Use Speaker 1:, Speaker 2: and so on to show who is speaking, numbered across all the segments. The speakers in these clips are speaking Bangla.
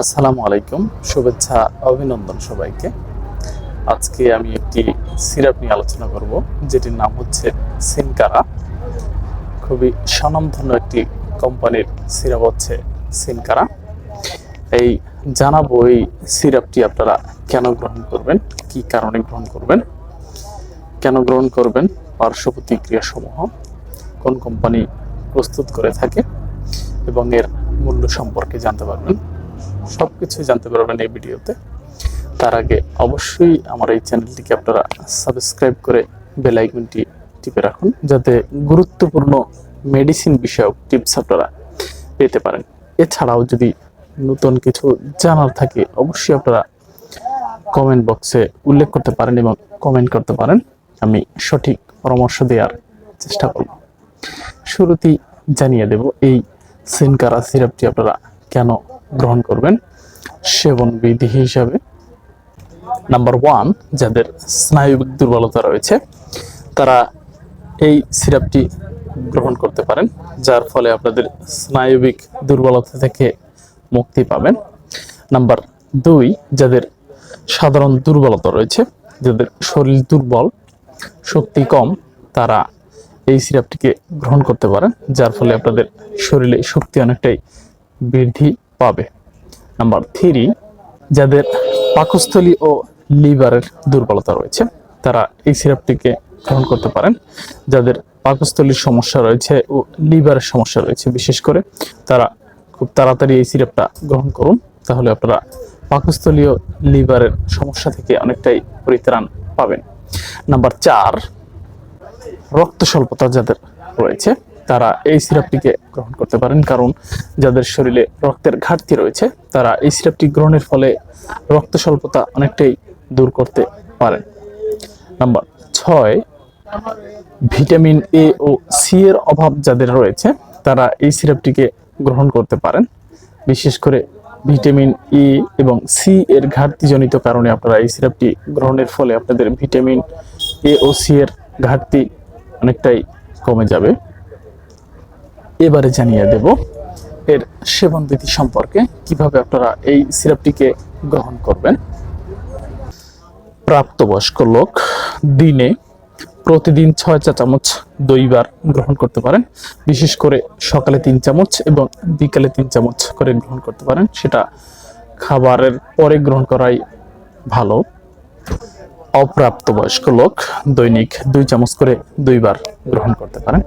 Speaker 1: আসসালামু আলাইকুম। শুভেচ্ছা, অভিনন্দন সবাইকে। আজকে আমি একটি সিরাপ নিয়ে আলোচনা করব, যেটির নাম হচ্ছে সিনকারা। খুবই স্বনামধন্য একটি কোম্পানির সিরাপ হচ্ছে সিনকারা। এই জানাব এই সিরাপটি আপনারা কেন গ্রহণ করবেন, কি কারণে গ্রহণ করবেন, কেন গ্রহণ করবেন, পার্শ্ব প্রতিক্রিয়া সমূহ কোন কোম্পানি প্রস্তুত করে থাকে এবং এর মূল্য সম্পর্কে জানতে পারবেন। সব কিছুই জানতে পারবেন এই ভিডিওতে। তার আগে অবশ্যই আমার এই চ্যানেলটিকে আপনারা সাবস্ক্রাইব করে বেল আইকনটি টিপে রাখুন, যাতে গুরুত্বপূর্ণ মেডিসিন বিষয়ক টিপস আপনারা পেতে পারেন। এছাড়াও যদি নতুন কিছু জানার থাকে, অবশ্যই আপনারা কমেন্ট বক্সে উল্লেখ করতে পারেন এবং কমেন্ট করতে পারেন। আমি সঠিক পরামর্শ দেওয়ার চেষ্টা করব। শুরুতেই জানিয়ে দেব, এই সিনকারা সিরাপটি আপনারা কেন গ্রহণ করবেন সেবন বিধি হিসাবে। নাম্বার ওয়ান যাদের স্নায়ুবিক দুর্বলতা রয়েছে, তারা এই সিরাপটি গ্রহণ করতে পারেন, যার ফলে আপনাদের স্নায়ুবিক দুর্বলতা থেকে মুক্তি পাবেন। নাম্বার দুই, যাদের সাধারণ দুর্বলতা রয়েছে, যাদের শরীর দুর্বল, শক্তি কম, তারা এই সিরাপটিকে গ্রহণ করতে পারেন, যার ফলে আপনাদের শরীরে শক্তি অনেকটাই বৃদ্ধি পাবে। নাম্বার থ্রি যাদের পাকস্থলী ও লিভারের দুর্বলতা রয়েছে, তারা এই সিরাপটিকে গ্রহণ করতে পারেন। যাদের পাকস্থলীর সমস্যা রয়েছে ও লিভারের সমস্যা রয়েছে, বিশেষ করে তারা খুব তাড়াতাড়ি এই সিরাপটা গ্রহণ করুন। তাহলে আপনারা পাকস্থলীয় লিভারের সমস্যা থেকে অনেকটাই পরিত্রাণ পাবেন। নাম্বার চার রক্ত স্বল্পতা যাদের রয়েছে তারা এই সিরাপটিকে গ্রহণ করতে পারেন, কারণ যাদের শরীরে রক্তের ঘাটতি রয়েছে, তারা এই সিরাপটি গ্রহণের ফলে রক্ত স্বল্পতা অনেকটাই দূর করতে পারেন। নাম্বার ছয়, ভিটামিন এ ও সি এর অভাব যাদের রয়েছে, তারা এই সিরাপটিকে গ্রহণ করতে পারেন। বিশেষ করে ভিটামিন ই এবং সি এর ঘাটতিজনিত কারণে আপনারা এই সিরাপটি গ্রহণের ফলে আপনাদের ভিটামিন এ ও সি এর ঘাটতি অনেকটাই কমে যাবে। এবারে জানিয়ে দেব এর সেবন বিধি সম্পর্কে কীভাবে আপনারা এই সিরাপটিকে গ্রহণ করবেন। প্রাপ্তবয়স্ক লোক দিনে প্রতিদিন ছয় চা চামচ দইবার গ্রহণ করতে পারেন। বিশেষ করে সকালে তিন চামচ এবং বিকালে তিন চামচ করে গ্রহণ করতে পারেন। সেটা খাবারের পরে গ্রহণ করাই ভালো। অপ্রাপ্তবয়স্ক লোক দৈনিক দুই চামচ করে দুইবার গ্রহণ করতে পারেন।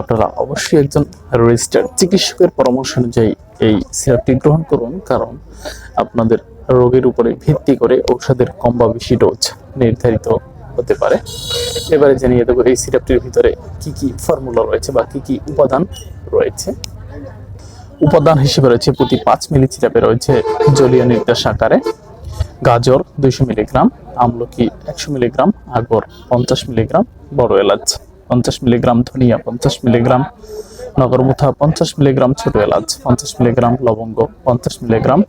Speaker 1: আপনারা অবশ্যই একজন রেজিস্টার্ড চিকিৎসকের পরামর্শ অনুযায়ী এই সিরাপটি গ্রহণ করুন, কারণ আপনাদের রোগের উপরে ভিত্তি করে ঔষধের কম বা বেশি ডোজ নির্ধারিত হতে পারে। এবারে জানিয়ে দেবো এই সিরাপটির ভিতরে কি কি ফর্মুলা রয়েছে বা কি কি উপাদান রয়েছে। উপাদান হিসেবে রয়েছে প্রতি পাঁচ মিলি সিরাপে রয়েছে জলীয় নির্দেশ আকারে। গাজর দুইশো মিলিগ্রাম আমলকি একশো মিলিগ্রাম আগর পঞ্চাশ মিলিগ্রাম বড় এলাচ পঞ্চাশ মিলিগ্রাম ধনিয়া পঞ্চাশ মিলিগ্রাম নগরমুথা পঞ্চাশ মিলিগ্রাম ছোট এলাচ পঞ্চাশ মিলিগ্রাম লবঙ্গ পঞ্চাশ মিলিগ্রাম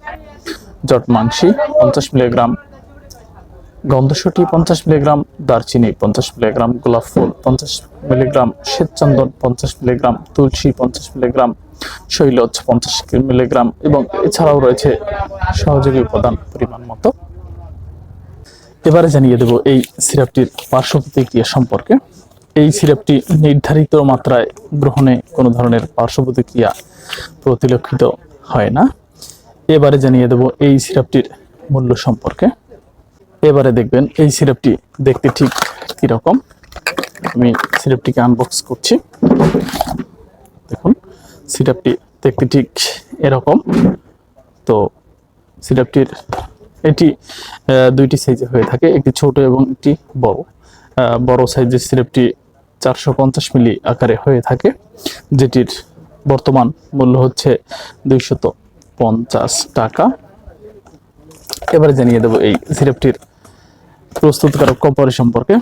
Speaker 1: জটমাংসি পঞ্চাশ মিলিগ্রাম গন্ধসটি পঞ্চাশ মিলিগ্রাম দারচিনি পঞ্চাশ মিলিগ্রাম গোলাপ ফুল পঞ্চাশ মিলিগ্রাম শ্বেতচন্দন পঞ্চাশ মিলিগ্রাম তুলসী পঞ্চাশ মিলিগ্রাম শৈলজ পঞ্চাশ মিলিগ্রাম এবং এছাড়াও রয়েছে সহযোগী উপাদান পরিমাণ মতো এবারে জানিয়ে দেব এই সিরাপটির পার্শ্ব প্রতিক্রিয়া সম্পর্কে। এই সিরাপটি নির্ধারিত মাত্রায় গ্রহণে কোনো ধরনের পার্শ্ব প্রতিক্রিয়া প্রতিলক্ষিত হয় না। এবারে জানিয়ে দেব এই সিরাপটির মূল্য সম্পর্কে। এবারে দেখবেন এই সিরাপটি দেখতে ঠিক কীরকম। আমি সিরাপটিকে আনবক্স করছি। দেখুন, সিরাপটি দেখতে ঠিক এরকম। তো সিরাপটির এটি দুইটি সাইজে হয়ে থাকে, একটি ছোট এবং একটি বড়। বড় সাইজের সিরাপটি চারশো পঞ্চাশ মিলি আকারে হয়ে থাকে, যেটির বর্তমান মূল্য হচ্ছে দুইশত পঞ্চাশ টাকা। এবারে জানিয়ে দেবো এই সিরাপটির প্রস্তুতকারক কোম্পানি সম্পর্কে।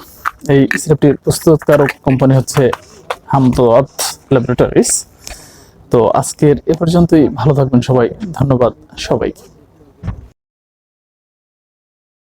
Speaker 1: এই সিরাপটির প্রস্তুতকারক কোম্পানি হচ্ছে হামদোয়াত ল্যাবরেটরিজ। তো আজকের এ পর্যন্তই, ভালো থাকবেন সবাই, ধন্যবাদ সবাইকে।